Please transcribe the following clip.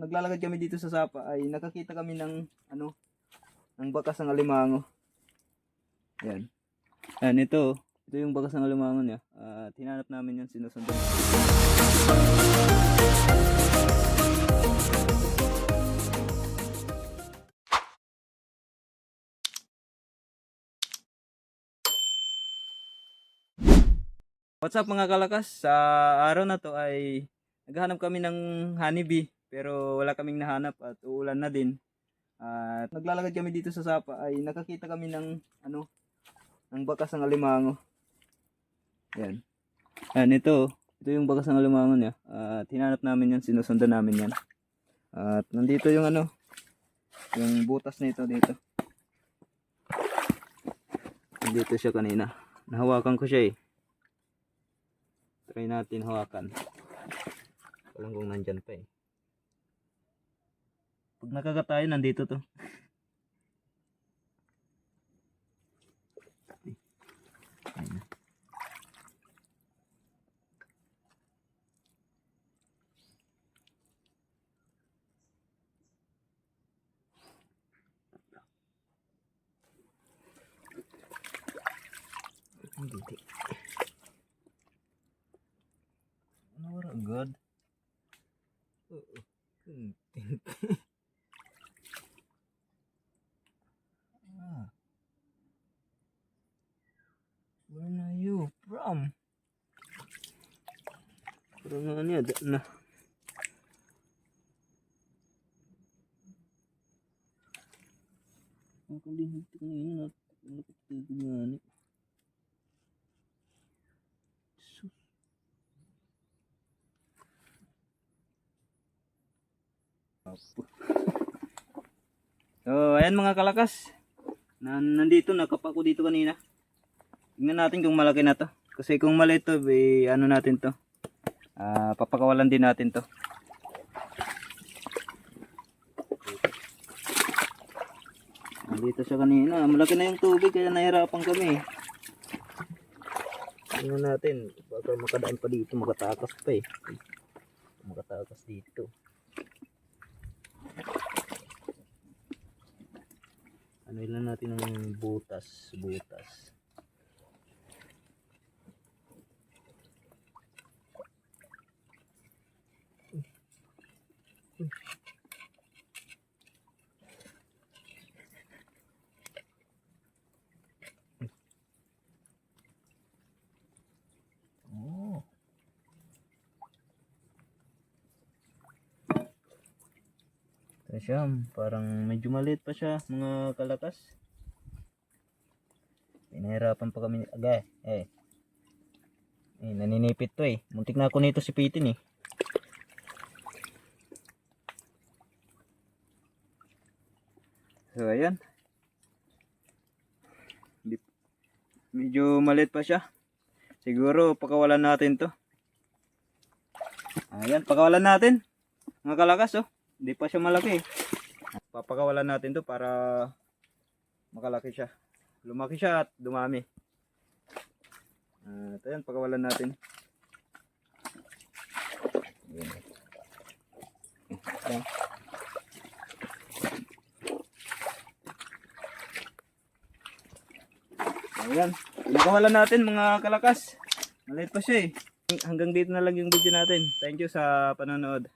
Naglalakad kami dito sa Sapa ay nakakita kami ng ano ng bakas ng alimango. Yan. Yan ito. Ito yung bakas ng alimango niya. At hinanap namin yan sinusundan. What's up mga kalakas? Sa araw na to ay naghahanap kami ng honeybee pero wala kaming nahanap at uulan na din. At naglalakad kami dito sa Sapa ay nakakita kami ng ano ng bakas ng alimango. Yan. Yan ito. Ito yung bakas ng alimango niya. At hinanap namin yan, sinusundan namin yan. At nandito yung ano yung butas nito dito. Nandito siya kanina. Nahawakan ko siya eh. Try natin hawakan. Walang kung nandyan pa eh. Pag nakagat tayo, nandito to. Hindi. Ano wala agad? Oo. Kunting. you from? Parang ano da- na. Ang kalihig ko na nakapagod nga ni. Sus. Apo. So, ayan mga kalakas. Na, nandito, nakapa ko dito kanina. Tingnan natin kung malaki na to. Kasi kung mali to, eh, ano natin to. Ah, papakawalan din natin to. Nandito siya kanina. Malaki na yung tubig kaya nahirapan kami. Tingnan natin. Baka makadaan pa dito. Makatakas pa eh. Makatakas dito. Ano ilan natin ng butas. Butas. Oh. Ito siya, parang medyo maliit pa siya, mga kalakas. Pinahirapan pa kami, agay, eh. Eh, naninipit to eh. Muntik na ako nito si Pitin eh. So, ayan. Medyo maliit pa siya. Siguro, pakawalan natin to. Ayan, pakawalan natin. Mga kalakas, oh. Hindi pa siya malaki. Papakawalan natin to para makalaki siya. Lumaki siya at dumami. At ayan, pakawalan natin. Ayan. Ayan. Ayan. Pinakawalan natin mga kalakas. Maliit pa siya eh. Hanggang dito na lang yung video natin. Thank you sa panonood.